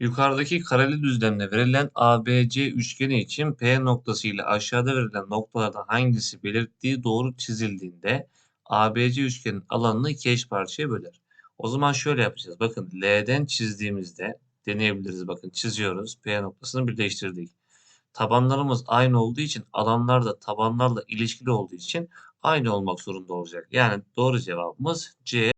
Yukarıdaki kareli düzlemde verilen ABC üçgeni için P noktası ile aşağıda verilen noktalardan hangisi belirttiği doğru çizildiğinde ABC üçgenin alanını iki eş parçaya böler. O zaman şöyle yapacağız. Bakın L'den çizdiğimizde deneyebiliriz. Bakın çiziyoruz. P noktasını birleştirdik. Tabanlarımız aynı olduğu için alanlar da tabanlarla ilişkili olduğu için aynı olmak zorunda olacak. Yani doğru cevabımız C.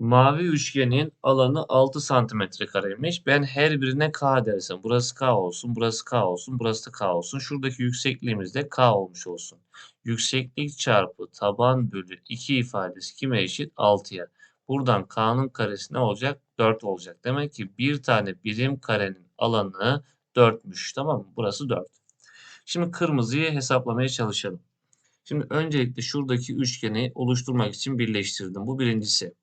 Mavi üçgenin alanı 6 santimetre kareymiş. Ben her birine K dersem burası K olsun, burası K olsun, burası da K olsun. Şuradaki yüksekliğimiz de K olmuş olsun. Yükseklik çarpı taban bölü 2 ifadesi kime eşit? 6'ya. Buradan K'nın karesi ne olacak? 4 olacak. Demek ki bir tane birim karenin alanı 4'müş. Tamam mı? Burası 4. Şimdi kırmızıyı hesaplamaya çalışalım. Şimdi öncelikle şuradaki üçgeni oluşturmak için birleştirdim. Bu birincisi.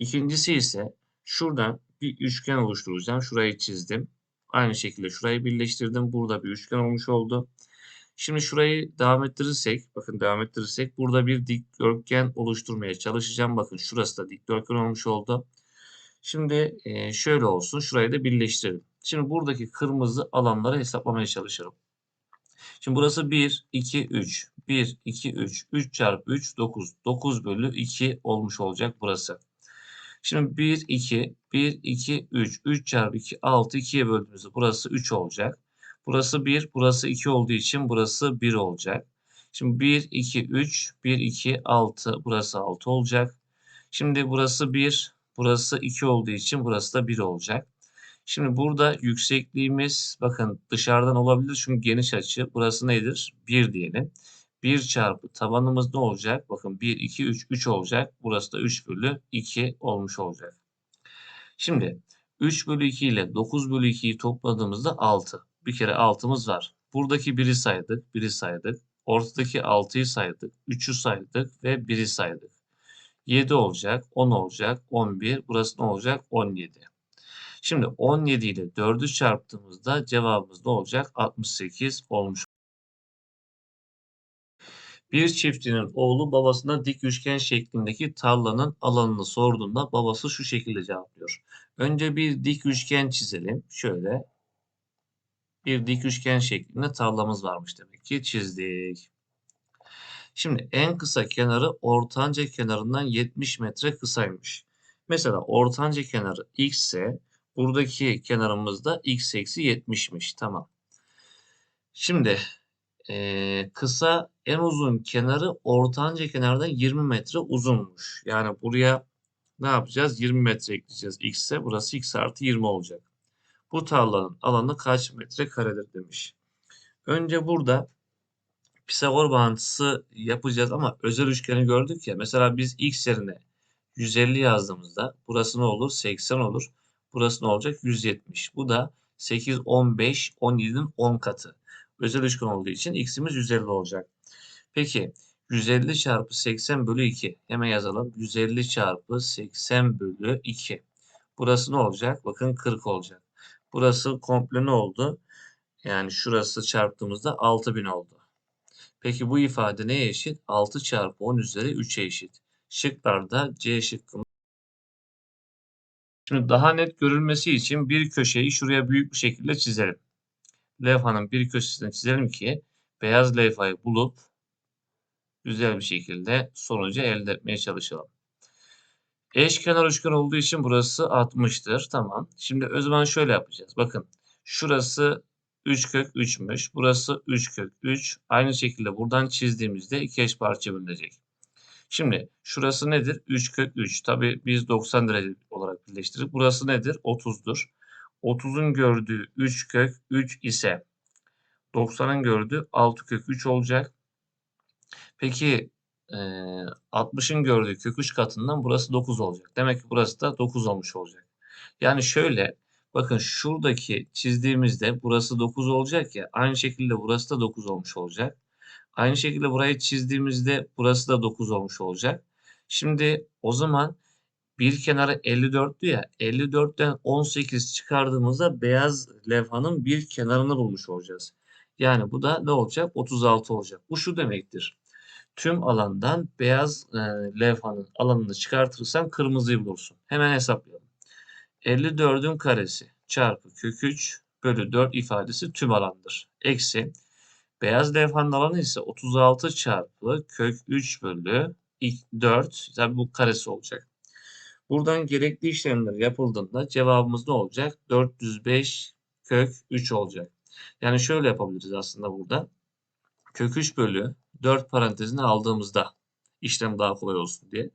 İkincisi ise şuradan bir üçgen oluşturacağım. Şurayı çizdim. Aynı şekilde şurayı birleştirdim. Burada bir üçgen olmuş oldu. Şimdi şurayı devam ettirirsek, bakın devam ettirirsek burada bir dikdörtgen oluşturmaya çalışacağım. Bakın şurası da dikdörtgen olmuş oldu. Şimdi e, şöyle olsun. Şurayı da birleştirelim. Şimdi buradaki kırmızı alanları hesaplamaya çalışalım. Şimdi burası 1, 2, 3. 1, 2, 3. 3 çarpı 3, 9. 9 bölü 2 olmuş olacak burası. Şimdi 1, 2, 1, 2, 3. 3 çarpı 2, 6. 2'ye böldüğümüzde burası 3 olacak. Burası 1, burası 2 olduğu için burası 1 olacak. Şimdi 1, 2, 3, 1, 2, 6. Burası 6 olacak. Şimdi burası 1, burası 2 olduğu için burası da 1 olacak. Şimdi burada yüksekliğimiz bakın dışarıdan olabilir çünkü geniş açı. Burası nedir? 1 diyelim. 1 çarpı tabanımız ne olacak? Bakın 1, 2, 3, 3 olacak. Burası da 3 bölü 2 olmuş olacak. Şimdi 3 bölü 2 ile 9 bölü 2'yi topladığımızda 6. Bir kere 6'mız var. Buradaki 1'i saydık, 1'i saydık. Ortadaki 6'yı saydık, 3'ü saydık ve 1'i saydık. 7 olacak, 10 olacak, 11. Burası ne olacak? 17. Şimdi 17 ile 4'ü çarptığımızda cevabımız ne olacak? 68 olmuş. Bir çiftçinin oğlu babasına dik üçgen şeklindeki tarlanın alanını sorduğunda babası şu şekilde cevaplıyor. Önce bir dik üçgen çizelim. Şöyle bir dik üçgen şeklinde tarlamız varmış demek ki çizdik. Şimdi en kısa kenarı ortanca kenarından 70 metre kısaymış. Mesela ortanca kenarı x ise buradaki kenarımız da x eksi 70'miş. Tamam. Şimdi e, kısa en uzun kenarı ortanca kenardan 20 metre uzunmuş. Yani buraya ne yapacağız? 20 metre ekleyeceğiz x'e. Burası x artı 20 olacak. Bu tarlanın alanı kaç metre karedir demiş. Önce burada Pisagor bağıntısı yapacağız ama özel üçgeni gördük ya. Mesela biz x yerine 150 yazdığımızda burası ne olur? 80 olur. Burası ne olacak? 170. Bu da 8, 15, 17'nin 10 katı. Özel üçgen olduğu için x'imiz 150 olacak. Peki 150 çarpı 80 bölü 2. Hemen yazalım. 150 çarpı 80 bölü 2. Burası ne olacak? Bakın 40 olacak. Burası komple ne oldu? Yani şurası çarptığımızda 6000 oldu. Peki bu ifade neye eşit? 6 çarpı 10 üzeri 3'e eşit. Şıklarda C şıkkımız. Şimdi daha net görülmesi için bir köşeyi şuraya büyük bir şekilde çizelim. Levhanın bir köşesini çizelim ki beyaz levhayı bulup güzel bir şekilde sonucu elde etmeye çalışalım. Eşkenar üçgen olduğu için burası 60'tır. Tamam. Şimdi o zaman şöyle yapacağız. Bakın şurası 3 kök 3'müş. Burası 3 kök 3. Aynı şekilde buradan çizdiğimizde iki eş parça bölünecek. Şimdi şurası nedir? 3 kök 3. Tabi biz 90 derece olarak birleştirdik. Burası nedir? 30'dur. 30'un gördüğü 3 kök 3 ise 90'ın gördüğü 6 kök 3 olacak. Peki e, 60'ın gördüğü kök 3 katından burası 9 olacak. Demek ki burası da 9 olmuş olacak. Yani şöyle bakın şuradaki çizdiğimizde burası 9 olacak ya aynı şekilde burası da 9 olmuş olacak. Aynı şekilde burayı çizdiğimizde burası da 9 olmuş olacak. Şimdi o zaman bir kenarı 54'tü ya 54'ten 18 çıkardığımızda beyaz levhanın bir kenarını bulmuş olacağız. Yani bu da ne olacak? 36 olacak. Bu şu demektir. Tüm alandan beyaz e, levhanın alanını çıkartırsan kırmızıyı bulursun. Hemen hesaplayalım. 54'ün karesi çarpı kök 3 bölü 4 ifadesi tüm alandır. Eksi beyaz levhanın alanı ise 36 çarpı kök 3 bölü 4. Tabi bu karesi olacak. Buradan gerekli işlemler yapıldığında cevabımız ne olacak? 405 kök 3 olacak. Yani şöyle yapabiliriz aslında burada. Kök 3 bölü 4 parantezini aldığımızda işlem daha kolay olsun diye.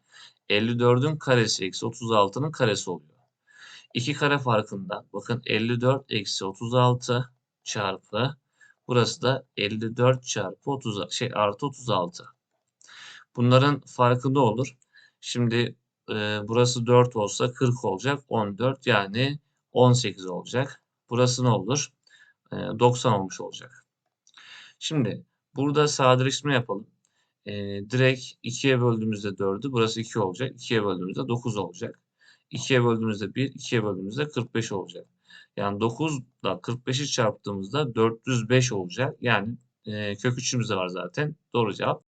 54'ün karesi eksi 36'nın karesi oluyor. 2 kare farkından bakın 54 eksi 36 çarpı burası da 54 çarpı 30 şey artı 36. Bunların farkı ne olur? Şimdi e, burası 4 olsa 40 olacak. 14 yani 18 olacak. Burası ne olur? E, 90 olmuş olacak. Şimdi burada sadeleştirme yapalım. E, direkt 2'ye böldüğümüzde 4'ü burası 2 olacak. 2'ye böldüğümüzde 9 olacak. 2'ye böldüğümüzde 1, 2'ye böldüğümüzde 45 olacak. Yani 9 ile 45'i çarptığımızda 405 olacak. Yani e, kök 3'ümüz de var zaten. Doğru cevap.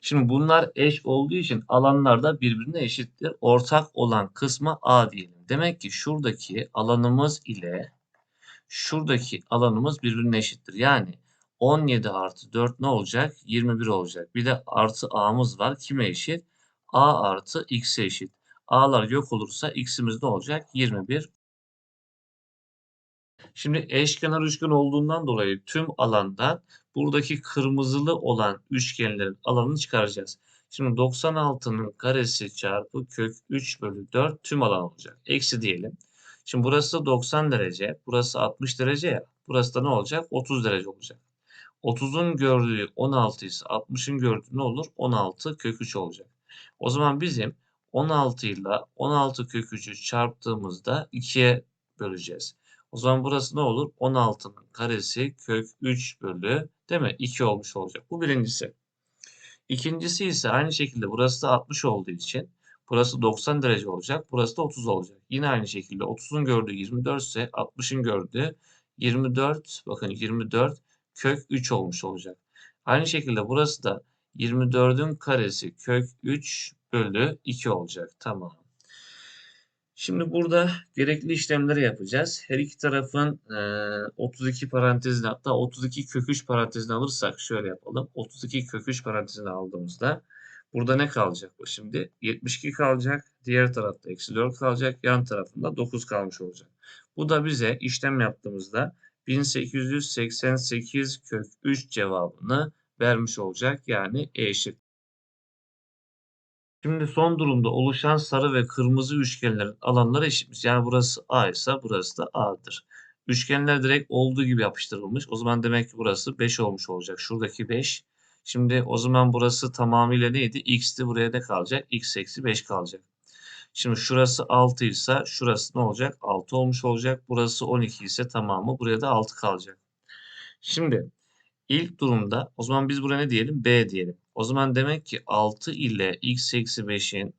Şimdi bunlar eş olduğu için alanlar da birbirine eşittir. Ortak olan kısma A diyelim. Demek ki şuradaki alanımız ile şuradaki alanımız birbirine eşittir. Yani 17 artı 4 ne olacak? 21 olacak. Bir de artı A'mız var. Kime eşit? A artı X'e eşit. A'lar yok olursa X'imiz ne olacak? 21 Şimdi eşkenar üçgen olduğundan dolayı tüm alandan buradaki kırmızılı olan üçgenlerin alanını çıkaracağız. Şimdi 96'nın karesi çarpı kök 3 bölü 4 tüm alan olacak. Eksi diyelim. Şimdi burası 90 derece, burası 60 derece ya. Burası da ne olacak? 30 derece olacak. 30'un gördüğü 16 ise 60'ın gördüğü ne olur? 16 kök 3 olacak. O zaman bizim 16 ile 16 kök 3'ü çarptığımızda 2'ye böleceğiz. O zaman burası ne olur? 16'nın karesi kök 3 bölü değil mi? 2 olmuş olacak. Bu birincisi. İkincisi ise aynı şekilde burası da 60 olduğu için burası 90 derece olacak. Burası da 30 olacak. Yine aynı şekilde 30'un gördüğü 24 ise 60'ın gördüğü 24 bakın 24 kök 3 olmuş olacak. Aynı şekilde burası da 24'ün karesi kök 3 bölü 2 olacak. Tamam. Şimdi burada gerekli işlemleri yapacağız. Her iki tarafın e, 32 parantezini hatta 32 kök 3 parantezini alırsak şöyle yapalım. 32 kök 3 parantezini aldığımızda burada ne kalacak bu şimdi? 72 kalacak. Diğer tarafta eksi 4 kalacak. Yan tarafında 9 kalmış olacak. Bu da bize işlem yaptığımızda 1888 kök 3 cevabını vermiş olacak. Yani E şıkkı. Şimdi son durumda oluşan sarı ve kırmızı üçgenlerin alanları eşitmiş. Yani burası A ise burası da A'dır. Üçgenler direkt olduğu gibi yapıştırılmış. O zaman demek ki burası 5 olmuş olacak. Şuradaki 5. Şimdi o zaman burası tamamıyla neydi? X'ti. Buraya ne kalacak? X eksi 5 kalacak. Şimdi şurası 6 ise şurası ne olacak? 6 olmuş olacak. Burası 12 ise tamamı buraya da 6 kalacak. Şimdi ilk durumda o zaman biz buraya ne diyelim? B diyelim. O zaman demek ki 6 ile x eksi 5'in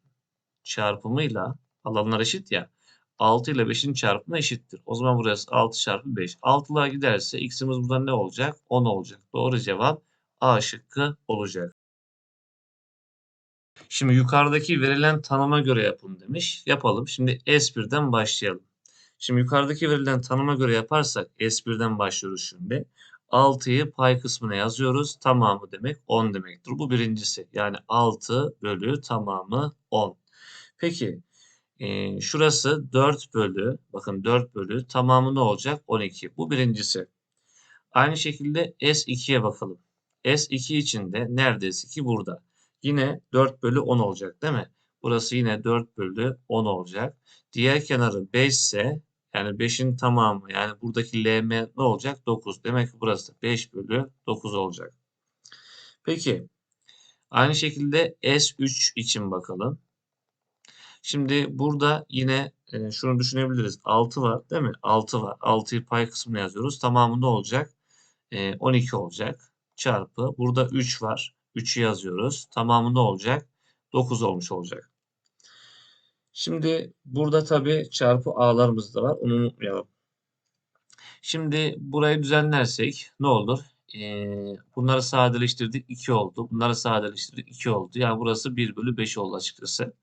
çarpımıyla alanlar eşit ya. 6 ile 5'in çarpımı eşittir. O zaman burası 6 çarpı 5. 6'lar giderse x'imiz burada ne olacak? 10 olacak. Doğru cevap A şıkkı olacak. Şimdi yukarıdaki verilen tanıma göre yapın demiş. Yapalım. Şimdi S1'den başlayalım. Şimdi yukarıdaki verilen tanıma göre yaparsak S1'den başlıyoruz şimdi. 6'yı pay kısmına yazıyoruz. Tamamı demek 10 demektir. Bu birincisi. Yani 6 bölü tamamı 10. Peki e, şurası 4 bölü bakın 4 bölü tamamı ne olacak? 12. Bu birincisi. Aynı şekilde S2'ye bakalım. S2 için de neredeyse ki burada. Yine 4 bölü 10 olacak değil mi? Burası yine 4 bölü 10 olacak. Diğer kenarı 5 ise yani 5'in tamamı yani buradaki LM ne olacak? 9. Demek ki burası 5 bölü 9 olacak. Peki aynı şekilde S3 için bakalım. Şimdi burada yine e, şunu düşünebiliriz. 6 var değil mi? 6 var. 6'yı pay kısmına yazıyoruz. Tamamı ne olacak? E, 12 olacak. Çarpı. Burada 3 var. 3'ü yazıyoruz. Tamamı ne olacak? 9 olmuş olacak. Şimdi burada tabii çarpı a'larımız da var. Onu unutmayalım. Şimdi burayı düzenlersek ne olur? Ee, bunları sadeleştirdik 2 oldu. Bunları sadeleştirdik 2 oldu. Yani burası 1 bölü 5 oldu açıkçası.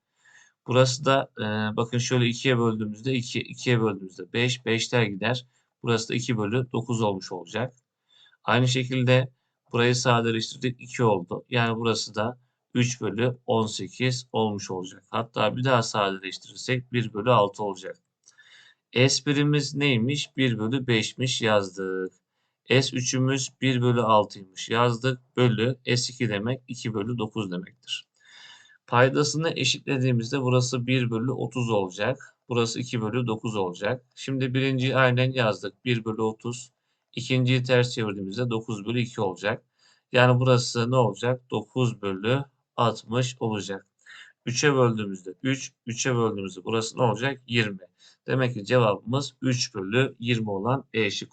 Burası da e, bakın şöyle 2'ye böldüğümüzde 2, 2'ye böldüğümüzde 5, 5'ler gider. Burası da 2 bölü 9 olmuş olacak. Aynı şekilde burayı sadeleştirdik 2 oldu. Yani burası da 3 bölü 18 olmuş olacak. Hatta bir daha sadeleştirirsek 1 bölü 6 olacak. S1'imiz neymiş? 1 bölü 5'miş yazdık. S3'ümüz 1 bölü 6'ymış yazdık. Bölü S2 demek 2 bölü 9 demektir. Paydasını eşitlediğimizde burası 1 bölü 30 olacak. Burası 2 bölü 9 olacak. Şimdi birinciyi aynen yazdık. 1 bölü 30. İkinciyi ters çevirdiğimizde 9 bölü 2 olacak. Yani burası ne olacak? 9 bölü 60 olacak. 3'e böldüğümüzde 3, 3'e böldüğümüzde burası ne olacak? 20. Demek ki cevabımız 3 bölü 20 olan E şıkkı